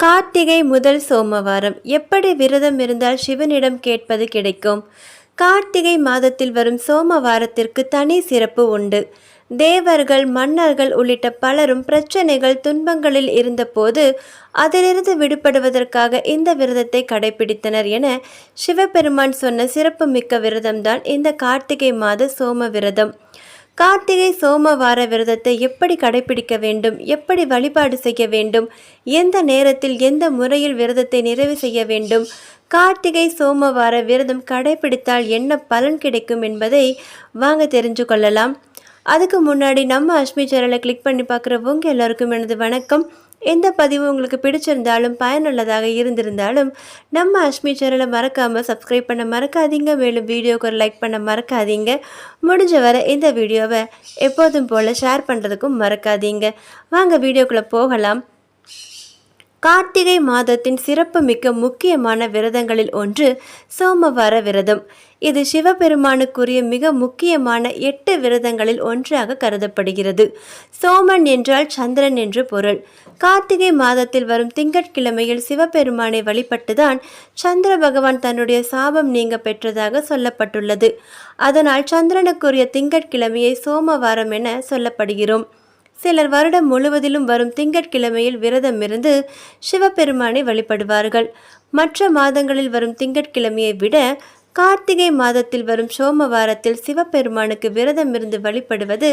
கார்த்திகை முதல் சோமவாரம். எப்படி விரதம் இருந்தால் சிவனிடம் கேட்பது கிடைக்கும்? கார்த்திகை மாதத்தில் வரும் சோமவாரத்திற்கு தனி சிறப்பு உண்டு. தேவர்கள் மன்னர்கள் உள்ளிட்ட பலரும் பிரச்சனைகள் துன்பங்களில் இருந்தபோது அதிலிருந்து விடுபடுவதற்காக இந்த விரதத்தை கடைபிடித்தனர் என சிவபெருமான் சொன்ன சிறப்புமிக்க விரதம்தான் இந்த கார்த்திகை மாத சோம விரதம். கார்த்திகை சோமவார விரதத்தை எப்படி கடைபிடிக்க வேண்டும்? எப்படி வழிபாடு செய்ய வேண்டும்? எந்த நேரத்தில் எந்த முறையில் விரதத்தை நிறைவு செய்ய வேண்டும்? கார்த்திகை சோமவார விரதம் கடைபிடித்தால் என்ன பலன் கிடைக்கும் என்பதை வாங்க தெரிஞ்சு கொள்ளலாம். அதுக்கு முன்னாடி நம்ம அஷ்மி சேனலை கிளிக் பண்ணி பார்க்குறவங்க எல்லாருக்கும் எனது வணக்கம். எந்த பதிவு உங்களுக்கு பிடிச்சிருந்தாலும் பயனுள்ளதாக இருந்திருந்தாலும் நம்ம அஷ்மி சேனலை மறக்காமல் சப்ஸ்கிரைப் பண்ண மறக்காதீங்க. மேலும் வீடியோக்கு ஒரு லைக் பண்ண மறக்காதீங்க. முடிஞ்ச வரை இந்த வீடியோவை எப்போதும் போல் ஷேர் பண்ணுறதுக்கும் மறக்காதீங்க. வாங்க வீடியோக்குள்ளே போகலாம். கார்த்திகை மாதத்தின் சிறப்புமிக்க முக்கியமான விரதங்களில் ஒன்று சோமவார விரதம். இது சிவபெருமானுக்குரிய மிக முக்கியமான எட்டு விரதங்களில் ஒன்றாக கருதப்படுகிறது. சோமன் என்றால் சந்திரன் என்று பொருள். கார்த்திகை மாதத்தில் வரும் திங்கட்கிழமையில் சிவபெருமானை வழிபட்டுதான் சந்திர பகவான் தன்னுடைய சாபம் நீங்க பெற்றதாக சொல்லப்பட்டுள்ளது. அதனால் சந்திரனுக்குரிய திங்கட்கிழமையை சோமவாரம் என சொல்லப்படுகிறோம். சிலர் வருடம் முழுவதிலும் வரும் திங்கட்கிழமையில் விரதம் இருந்து சிவபெருமானை வழிபடுவார்கள். மற்ற மாதங்களில் வரும் திங்கட்கிழமையை விட கார்த்திகை மாதத்தில் வரும் சோமவாரத்தில் சிவபெருமானுக்கு விரதம் இருந்து வழிபடுவது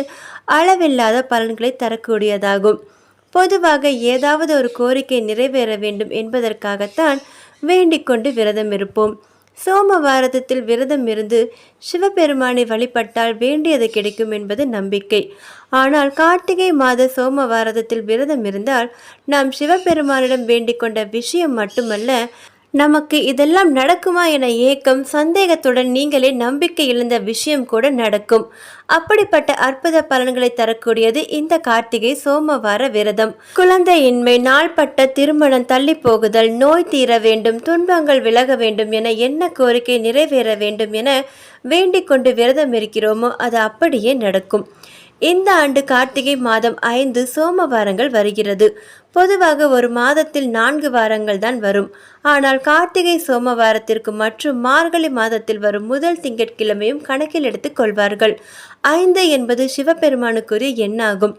அளவில்லாத பலன்களை தரக்கூடியதாகும். பொதுவாக ஏதாவது ஒரு கோரிக்கை நிறைவேற வேண்டும் என்பதற்காகத்தான் வேண்டிக் கொண்டு விரதம் இருப்போம். சோமவாரதத்தில் விரதம் இருந்து சிவபெருமானை வழிபட்டால் வேண்டியது கிடைக்கும் என்பது நம்பிக்கை. ஆனால் கார்த்திகை மாத சோமவாரதத்தில் விரதம் இருந்தால் நாம் சிவபெருமானிடம் வேண்டிக் கொண்ட விஷயம் மட்டுமல்ல நமக்கு இதெல்லாம் நடக்குமா என ஏக்கம் சந்தேகத்துடன் நீங்களே நம்பிக்கை இழந்த விஷயம் கூட நடக்கும். அப்படிப்பட்ட அற்புத பலன்களை தரக்கூடியது இந்த கார்த்திகை சோமவார விரதம். குழந்தையின்மை நாள்பட்ட திருமணம் தள்ளி போகுதல் நோய் தீர வேண்டும் துன்பங்கள் விலக வேண்டும் என என்ன கோரிக்கை நிறைவேற வேண்டும் என வேண்டிக் கொண்டு விரதம் இருக்கிறோமோ அது அப்படியே நடக்கும். இந்த ஆண்டு கார்த்திகை மாதம் ஐந்து சோமவாரங்கள் வருகிறது. பொதுவாக ஒரு மாதத்தில் நான்கு வாரங்கள் தான் வரும். ஆனால் கார்த்திகை சோமவாரத்திற்கு மற்றும் மார்கழி மாதத்தில் வரும் முதல் திங்கட்கிழமையும் கணக்கில் எடுத்துக் கொள்வார்கள். ஐந்து என்பது சிவபெருமானுக்குரிய எண்ணாகும்.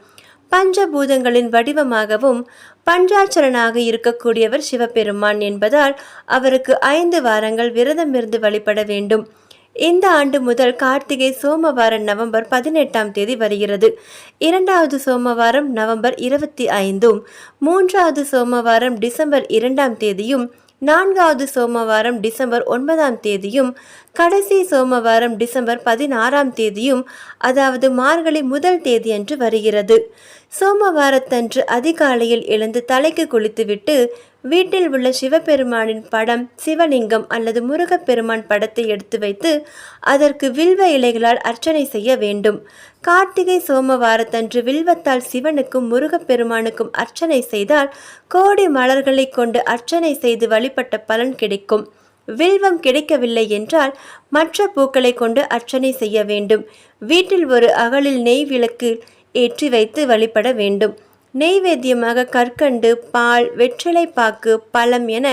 பஞ்சபூதங்களின் வடிவமாகவும் பஞ்சாட்சரனாக இருக்கக்கூடியவர் சிவபெருமான் என்பதால் அவருக்கு ஐந்து வாரங்கள் விரதமிருந்து வழிபட வேண்டும். இந்த ஆண்டு முதல் கார்த்திகை சோமவாரம் நவம்பர் பதினெட்டாம் தேதி வருகிறது. இரண்டாவது சோமவாரம் நவம்பர் இருபத்தி ஐந்தும் மூன்றாவது சோமவாரம் டிசம்பர் இரண்டாம் தேதியும் நான்காவது சோமவாரம் டிசம்பர் ஒன்பதாம் தேதியும் கடைசி சோமவாரம் டிசம்பர் பதினாறாம் தேதியும் அதாவது மார்கழி முதல் தேதியன்று வருகிறது. சோமவாரத்தன்று அதிகாலையில் எழுந்து தலைக்கு குளித்துவிட்டு வீட்டில் உள்ள சிவபெருமானின் படம் சிவலிங்கம் அல்லது முருகப்பெருமான் படத்தை எடுத்து வைத்து அதற்கு வில்வ இலைகளால் அர்ச்சனை செய்ய வேண்டும். கார்த்திகை சோமவாரத்தன்று வில்வத்தால் சிவனுக்கும் முருகப்பெருமானுக்கும் அர்ச்சனை செய்தால் கோடி மலர்களை கொண்டு அர்ச்சனை செய்து வழிபட்ட பலன் கிடைக்கும். வில்வம் கிடைக்கவில்லை என்றால் மற்ற பூக்களை கொண்டு அர்ச்சனை செய்ய வேண்டும். வீட்டில் ஒரு அகலில் நெய் விளக்கு ஏற்றி வைத்து வழிபட வேண்டும். நெய்வேத்தியமாக கற்கண்டு பால் வெற்றிலை பாக்கு பழம் என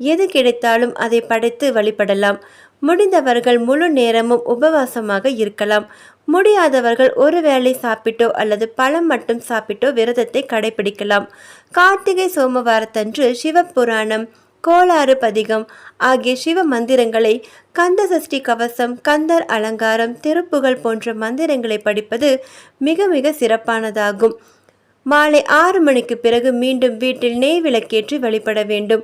எது கிடைத்தாலும் அதை படைத்து வழிபடலாம். முடிந்தவர்கள் முழு நேரமும் உபவாசமாக இருக்கலாம். முடியாதவர்கள் ஒரு வேளை சாப்பிட்டோ அல்லது பழம் மட்டும் சாப்பிட்டோ விரதத்தை கடைபிடிக்கலாம். கார்த்திகை சோமவாரத்தன்று சிவபுராணம் கோளாறு பதிகம் ஆகிய சிவ மந்திரங்களை கந்த சஷ்டி கவசம் கந்தர் அலங்காரம் திருப்புகள் போன்ற மந்திரங்களை படிப்பது மிக மிக சிறப்பானதாகும். மாலை ஆறு மணிக்கு பிறகு மீண்டும் வீட்டில் நெய் விளக்கேற்றி வழிபட வேண்டும்.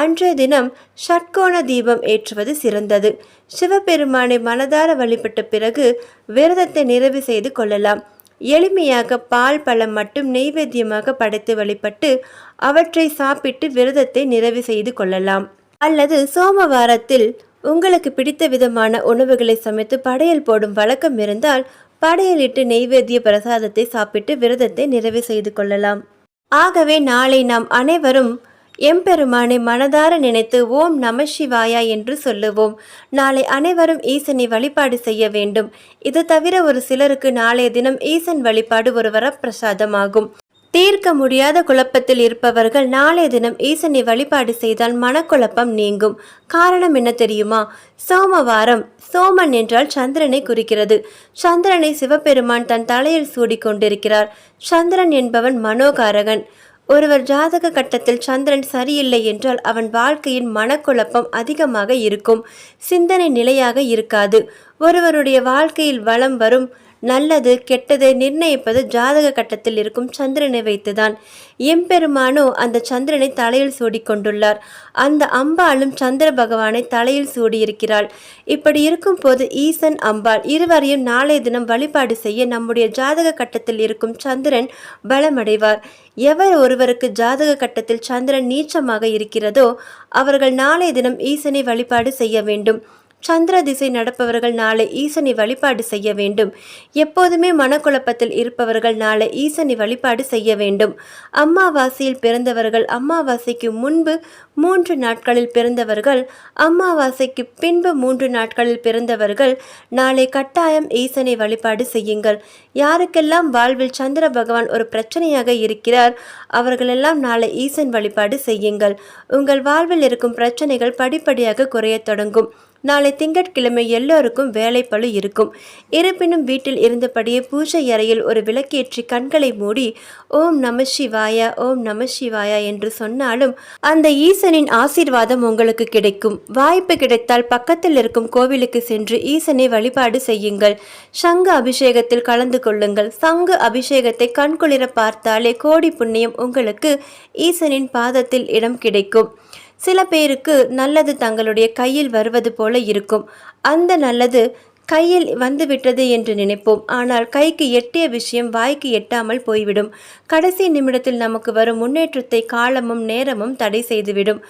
அன்றைய தினம் ஷட்கோண தீபம் ஏற்றுவது சிறந்தது. சிவபெருமானை மனதார வழிபட்ட பிறகு விரதத்தை நிறைவு செய்து கொள்ளலாம். எளிமையாக பால் பழம் மட்டும் நெய்வேத்தியமாக படைத்து வழிபட்டு அவற்றை சாப்பிட்டு விரதத்தை நிறைவு செய்து கொள்ளலாம். அல்லது சோமவாரத்தில் உங்களுக்கு பிடித்த விதமான உணவுகளை சமைத்து படையல் போடும் வழக்கம் இருந்தால் படையலிட்டு நெய்வேத்திய பிரசாதத்தை சாப்பிட்டு விரதத்தை நிறைவு செய்து கொள்ளலாம். ஆகவே நாளை நாம் அனைவரும் எம்பெருமானை மனதார நினைத்து ஓம் நம சிவாயா என்று சொல்லுவோம். நாளை அனைவரும் ஈசனை வழிபாடு செய்ய வேண்டும். இது தவிர ஒரு சிலருக்கு நாளைய தினம் ஈசன் வழிபாடு ஒரு வரப்பிரசாதமாகும் தீர்க்க முடியாத குழப்பத்தில் இருப்பவர்கள் நாளைய தினம் ஈசனை வழிபாடு செய்தால் மனக்குழப்பம் நீங்கும். காரணம் என்ன தெரியுமா? சோமவாரம் சோமன் என்றால் சந்திரனை குறிக்கிறது. சந்திரனை சிவபெருமான் தன் தலையில் சூடிக்கொண்டிருக்கிறார் சந்திரன் என்பவன் மனோகாரகன். ஒருவர் ஜாதக கட்டத்தில் சந்திரன் சரியில்லை என்றால் அவன் வாழ்க்கையின் மனக்குழப்பம் அதிகமாக இருக்கும். சிந்தனை நிலையாக இருக்காது. ஒருவருடைய வாழ்க்கையில் வளம் வரும். நல்லது கெட்டதை நிர்ணயிப்பது ஜாதக கட்டத்தில் இருக்கும் சந்திரனை வைத்துதான். எம்பெருமானோ அந்த சந்திரனை தலையில் சூடிக்கொண்டுள்ளார். அந்த அம்பாளும் சந்திர பகவானை தலையில் சூடியிருக்கிறாள். இப்படி இருக்கும் போது ஈசன் அம்பாள் இருவரையும் நாளைய தினம் வழிபாடு செய்ய நம்முடைய ஜாதக கட்டத்தில் இருக்கும் சந்திரன் பலமடைவார். எவர் ஒருவருக்கு ஜாதக கட்டத்தில் சந்திரன் நீச்சமாக இருக்கிறதோ அவர்கள் நாளைய தினம் ஈசனை வழிபாடு செய்ய வேண்டும். சந்திர திசை நடப்பவர்கள் நாளை ஈசனை வழிபாடு செய்ய வேண்டும். எப்போதுமே மனக்குழப்பத்தில் இருப்பவர்கள் நாளை ஈசனை வழிபாடு செய்ய வேண்டும். அம்மாவாசையில் பிறந்தவர்கள் அம்மாவாசைக்கு முன்பு மூன்று நாட்களில் பிறந்தவர்கள் அம்மாவாசைக்கு பின்பு மூன்று நாட்களில் பிறந்தவர்கள் நாளை கட்டாயம் ஈசனை வழிபாடு செய்யுங்கள். யாருக்கெல்லாம் வாழ்வில் சந்திர பகவான் ஒரு பிரச்சனையாக இருக்கிறார் அவர்களெல்லாம் நாளை ஈசன் வழிபாடு செய்யுங்கள். உங்கள் வாழ்வில் இருக்கும் பிரச்சனைகள் படிப்படியாக குறையத் தொடங்கும். நாளை திங்கட்கிழமை எல்லோருக்கும் வேலைப்பழு இருக்கும். இருப்பினும் வீட்டில் இருந்தபடியே பூஜை அறையில் ஒரு விளக்கேற்றி கண்களை மூடி ஓம் நம சிவாயா ஓம் நம சிவாயா என்று சொன்னாலும் அந்த ஈசனின் ஆசீர்வாதம் உங்களுக்கு கிடைக்கும். வாய்ப்பு கிடைத்தால் பக்கத்தில் இருக்கும் கோவிலுக்கு சென்று ஈசனை வழிபாடு செய்யுங்கள். சங்கு அபிஷேகத்தில் கலந்து கொள்ளுங்கள். சங்கு அபிஷேகத்தை கண்குளிர பார்த்தாலே கோடி புண்ணியம் உங்களுக்கு ஈசனின் பாதத்தில் இடம் கிடைக்கும். சில பேருக்கு நல்லது தங்களுடைய கையில் வருவது போல இருக்கும். அந்த நல்லது கையில் வந்துவிட்டது என்று நினைப்போம். ஆனால் கைக்கு எட்டிய விஷயம் வாய்க்கு எட்டாமல் போய்விடும். கடைசி நிமிடத்தில் நமக்கு வரும் முன்னேற்றத்தை காலமும் நேரமும் தடை செய்துவிடும்.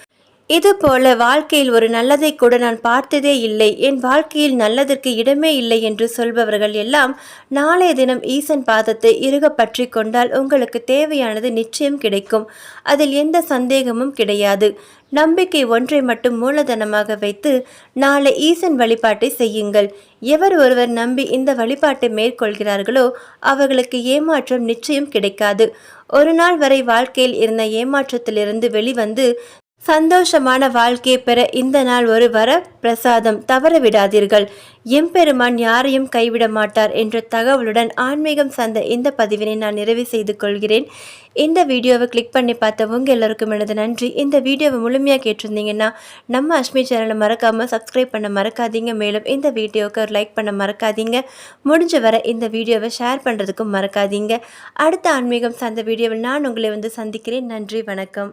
இது போல வாழ்க்கையில் ஒரு நல்லதை கூட நான் பார்த்ததே இல்லை. என் வாழ்க்கையில் நல்லதற்கு இடமே இல்லை என்று சொல்பவர்கள் எல்லாம் நாளைய தினம் ஈசன் பாதத்தை இறுக பற்றி கொண்டால் உங்களுக்கு தேவையானது நிச்சயம் கிடைக்கும். அதில் எந்த சந்தேகமும் கிடையாது. நம்பிக்கை ஒன்றை மட்டும் மூலதனமாக வைத்து நாளை ஈசன் வழிபாட்டை செய்யுங்கள். எவர் ஒருவர் நம்பி இந்த வழிபாட்டை மேற்கொள்கிறார்களோ அவர்களுக்கு ஏமாற்றம் நிச்சயம் கிடைக்காது. ஒரு நாள் வரை வாழ்க்கையில் இருந்த ஏமாற்றத்திலிருந்து வெளிவந்து சந்தோஷமான வாழ்க்கையை பெற இந்த நாள் ஒரு வர பிரசாதம் தவற விடாதீர்கள். எம்பெருமான் யாரையும் கைவிட மாட்டார் என்ற தகவலுடன் ஆன்மீகம் சார்ந்த இந்த பதிவினை நான் நிறைவு செய்து கொள்கிறேன். இந்த வீடியோவை கிளிக் பண்ணி பார்த்த உங்கள் எல்லோருக்கும் எனது நன்றி. இந்த வீடியோவை முழுமையாக கேட்டிருந்தீங்கன்னா நம்ம அஷ்மி சேனலை மறக்காமல் சப்ஸ்கிரைப் பண்ண மறக்காதீங்க. மேலும் இந்த வீடியோவுக்கு ஒரு லைக் பண்ண மறக்காதீங்க. முடிஞ்ச வர இந்த வீடியோவை ஷேர் பண்ணுறதுக்கும் மறக்காதீங்க. அடுத்த ஆன்மீகம் சார்ந்த வீடியோவில் நான் உங்களை வந்து சந்திக்கிறேன். நன்றி வணக்கம்.